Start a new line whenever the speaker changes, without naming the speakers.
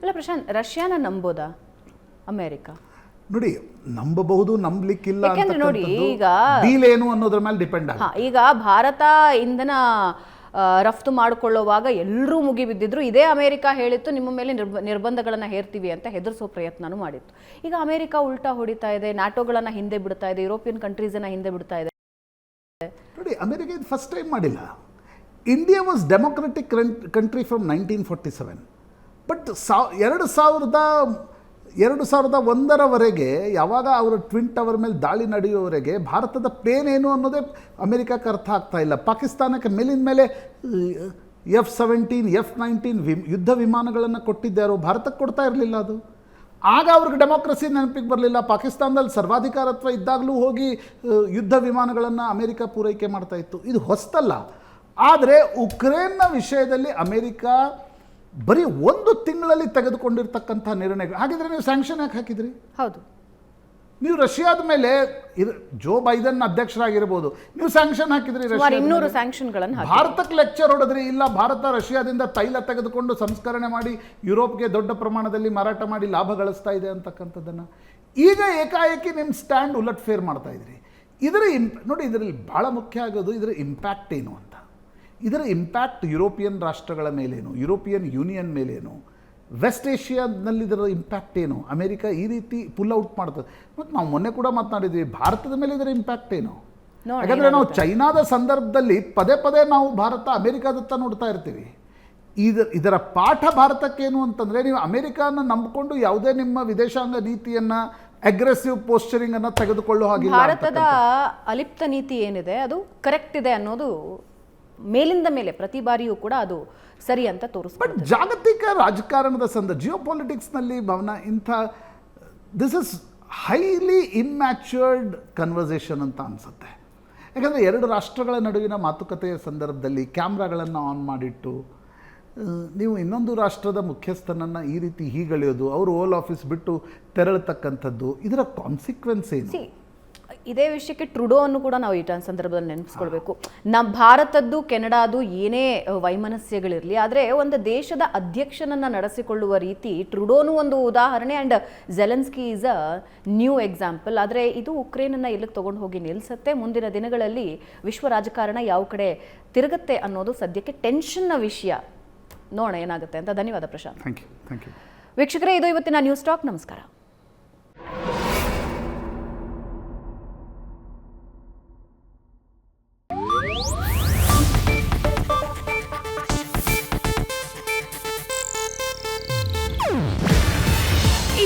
ಅಲ್ಲ ಪ್ರಶಾಂತ್ ರಷ್ಯಾನ ನಂಬೋದಾ ಅಮೇರಿಕಾ?
ನೋಡಿ ನಂಬಬಹುದು ನಂಬಲಿಕ್ಕಿಲ್ಲ
ನೋಡಿ, ಈಗ-
ಡೀಲ್ ಏನು ಅನ್ನೋದ್ರ ಮೇಲೆ ಡಿಪೆಂಡ್
ಈಗ ಭಾರತ ಇಂಧನ ರಫ್ತು ಮಾಡಿಕೊಳ್ಳುವಾಗ ಎಲ್ಲರೂ ಮುಗಿಬಿದ್ದಿದ್ರು ಇದೇ ಅಮೆರಿಕ ಹೇಳಿತ್ತು ನಿಮ್ಮ ಮೇಲೆ ನಿರ್ಬ ನಿರ್ಬಂಧಗಳನ್ನು ಹೇರ್ತೀವಿ ಅಂತ ಹೆದರಿಸೋ ಪ್ರಯತ್ನನೂ ಮಾಡಿತ್ತು. ಈಗ ಅಮೆರಿಕ ಉಲ್ಟಾ ಹೊಡಿತಾ ಇದೆ ನಾಟೋಗಳನ್ನು ಹಿಂದೆ ಬಿಡ್ತಾ ಇದೆ ಯುರೋಪಿಯನ್ ಕಂಟ್ರೀಸನ್ನ ಹಿಂದೆ ಬಿಡ್ತಾ ಇದೆ.
ನೋಡಿ ಅಮೆರಿಕ ಇದು ಫಸ್ಟ್ ಟೈಮ್ ಮಾಡಿಲ್ಲ. India was democratic country from nineteen forty seven but ಸಾ, ಎರಡು ಸಾವಿರದ ಎರಡು ಸಾವಿರದ ಒಂದರವರೆಗೆ ಯಾವಾಗ ಅವರು ಟ್ವಿನ್ ಟವರ್ ಮೇಲೆ ದಾಳಿ ನಡೆಯುವವರೆಗೆ ಭಾರತದ ಪ್ಲೇನ್ ಏನು ಅನ್ನೋದೇ ಅಮೆರಿಕಕ್ಕೆ ಅರ್ಥ ಆಗ್ತಾ ಇಲ್ಲ. ಪಾಕಿಸ್ತಾನಕ್ಕೆ ಮೇಲಿನ ಮೇಲೆ ಎಫ್ ಸೆವೆಂಟೀನ್ ಎಫ್ ನೈನ್ಟೀನ್ ವಿ ಯುದ್ಧ ವಿಮಾನಗಳನ್ನು ಕೊಟ್ಟಿದ್ದಾರೋ ಭಾರತಕ್ಕೆ ಕೊಡ್ತಾ ಇರಲಿಲ್ಲ ಅದು. ಆಗ ಅವ್ರಿಗೆ ಡೆಮೋಕ್ರಸಿ ನೆನಪಿಗೆ ಬರಲಿಲ್ಲ. ಪಾಕಿಸ್ತಾನದಲ್ಲಿ ಸರ್ವಾಧಿಕಾರತ್ವ ಇದ್ದಾಗಲೂ ಹೋಗಿ ಯುದ್ಧ ವಿಮಾನಗಳನ್ನು ಅಮೆರಿಕ ಪೂರೈಕೆ ಮಾಡ್ತಾ ಇತ್ತು. ಇದು ಹೊಸ್ತಲ್ಲ. ಆದರೆ ಉಕ್ರೇನ್ನ ವಿಷಯದಲ್ಲಿ ಅಮೆರಿಕ ಬರೀ ಒಂದು ತಿಂಗಳಲ್ಲಿ ತೆಗೆದುಕೊಂಡಿರ್ತಕ್ಕಂಥ ನಿರ್ಣಯಗಳು. ಹಾಗಿದ್ರೆ ನೀವು ಸ್ಯಾಂಕ್ಷನ್ ಯಾಕೆ ಹಾಕಿದ್ರಿ?
ಹೌದು.
ನೀವು ರಷ್ಯಾದ ಮೇಲೆ ಇದು ಜೋ ಬೈಡನ್ ಅಧ್ಯಕ್ಷರಾಗಿರ್ಬೋದು. ನೀವು ಸ್ಯಾಂಕ್ಷನ್ ಹಾಕಿದ್ರಿ ಭಾರತಕ್ಕೆ ಲೆಕ್ಚರ್ ಹೊಡೆದ್ರಿ? ಇಲ್ಲ ಭಾರತ ರಷ್ಯಾದಿಂದ ತೈಲ ತೆಗೆದುಕೊಂಡು ಸಂಸ್ಕರಣೆ ಮಾಡಿ ಯುರೋಪ್ಗೆ ದೊಡ್ಡ ಪ್ರಮಾಣದಲ್ಲಿ ಮಾರಾಟ ಮಾಡಿ ಲಾಭ ಗಳಿಸ್ತಾ ಇದೆ ಅಂತಕ್ಕಂಥದ್ದನ್ನು. ಈಗ ಏಕಾಏಕಿ ನಿಮ್ಮ ಸ್ಟ್ಯಾಂಡ್ ಉಲಟ್ ಫೇರ್ ಮಾಡ್ತಾ ಇದ್ರಿ. ಇದರ ಇಂಪ್ ನೋಡಿ ಇದರಲ್ಲಿ ಭಾಳ ಮುಖ್ಯ ಆಗೋದು ಇದರ ಇಂಪ್ಯಾಕ್ಟ್ ಏನು ಅಂತ. ಇದರ ಇಂಪ್ಯಾಕ್ಟ್ ಯುರೋಪಿಯನ್ ರಾಷ್ಟ್ರಗಳ ಮೇಲೇನು ಯುರೋಪಿಯನ್ ಯೂನಿಯನ್ ಮೇಲೇನು ವೆಸ್ಟ್ ಏಷ್ಯಾದಲ್ಲಿ ಇದರ ಇಂಪ್ಯಾಕ್ಟ್ ಏನು ಅಮೆರಿಕ ಈ ರೀತಿ ಪುಲ್ ಔಟ್ ಮಾಡ್ತದೆ. ಮತ್ತು ನಾವು ಮೊನ್ನೆ ಕೂಡ ಮಾತನಾಡಿದ್ವಿ ಭಾರತದ ಮೇಲೆ ಇದರ ಇಂಪ್ಯಾಕ್ಟ್ ಏನು? ಯಾಕಂದರೆ ನಾವು ಚೈನಾದ ಸಂದರ್ಭದಲ್ಲಿ ಪದೇ ಪದೇ ನಾವು ಭಾರತ ಅಮೆರಿಕಾದತ್ತ ನೋಡ್ತಾ ಇರ್ತೀವಿ. ಇದರ ಇದರ ಪಾಠ ಭಾರತಕ್ಕೇನು ಅಂತಂದರೆ ನೀವು ಅಮೆರಿಕಾನ ನಂಬಿಕೊಂಡು ಯಾವುದೇ ನಿಮ್ಮ ವಿದೇಶಾಂಗ ನೀತಿಯನ್ನು ಅಗ್ರೆಸಿವ್ ಪೋಸ್ಚರಿಂಗನ್ನು ತೆಗೆದುಕೊಳ್ಳೋ ಹಾಗೆ
ಭಾರತದ ಅಲಿಪ್ತ ನೀತಿ ಏನಿದೆ ಅದು ಕರೆಕ್ಟ್ ಇದೆ ಅನ್ನೋದು ಮೇಲಿಂದ ಮೇಲೆ ಪ್ರತಿ ಬಾರಿಯೂ ಕೂಡ ಅದು ಸರಿ ಅಂತ
ಬಟ್ ಜಾಗತಿಕ ರಾಜಕಾರಣದ ಸಂದ ಜಿಯೋ ಪೊಲಿಟಿಕ್ಸ್ನಲ್ಲಿ ಭವನ ಇಂಥ this is highly immatured conversation ಅಂತ ಅನಿಸುತ್ತೆ. ಯಾಕಂದರೆ ಎರಡು ರಾಷ್ಟ್ರಗಳ ನಡುವಿನ ಮಾತುಕತೆಯ ಸಂದರ್ಭದಲ್ಲಿ ಕ್ಯಾಮ್ರಾಗಳನ್ನು ಆನ್ ಮಾಡಿಟ್ಟು ನೀವು ಇನ್ನೊಂದು ರಾಷ್ಟ್ರದ ಮುಖ್ಯಸ್ಥನನ್ನು ಈ ರೀತಿ ಹೀಗಳೆಯೋದು ಅವರು ಓಲ್ ಆಫೀಸ್ ಬಿಟ್ಟು ತೆರಳತಕ್ಕಂಥದ್ದು ಇದರ ಕಾನ್ಸಿಕ್ವೆನ್ಸ್ ಏನು?
ಇದೇ ವಿಷಯಕ್ಕೆ ಟ್ರುಡೋ ಅನ್ನು ಕೂಡ ನಾವು ಈ ಸಂದರ್ಭದಲ್ಲಿ ನೆನಪಿಸ್ಕೊಳ್ಬೇಕು. ನಮ್ಮ ಭಾರತದ್ದು ಕೆನಡಾದು ಏನೇ ವೈಮನಸ್ಯಗಳಿರಲಿ ಆದರೆ ಒಂದು ದೇಶದ ಅಧ್ಯಕ್ಷನನ್ನ ನಡೆಸಿಕೊಳ್ಳುವ ರೀತಿ ಟ್ರುಡೋನು ಒಂದು ಉದಾಹರಣೆ and Zelensky is a new example ಆದರೆ ಇದು ಉಕ್ರೇನನ್ನು ಎಲ್ಲಿಗೆ ತಗೊಂಡು ಹೋಗಿ ನಿಲ್ಲಿಸುತ್ತೆ ಮುಂದಿನ ದಿನಗಳಲ್ಲಿ ವಿಶ್ವ ರಾಜಕಾರಣ ಯಾವ ಕಡೆ ತಿರುಗುತ್ತೆ ಅನ್ನೋದು ಸದ್ಯಕ್ಕೆ ಟೆನ್ಷನ್ನ ವಿಷಯ. ನೋಡೋಣ ಏನಾಗುತ್ತೆ ಅಂತ. ಧನ್ಯವಾದ Prashanth.
Thank you thank you
ವೀಕ್ಷಕರೇ ಇದು ಇವತ್ತಿನ ನ್ಯೂಸ್ ಟಾಕ್ ನಮಸ್ಕಾರ.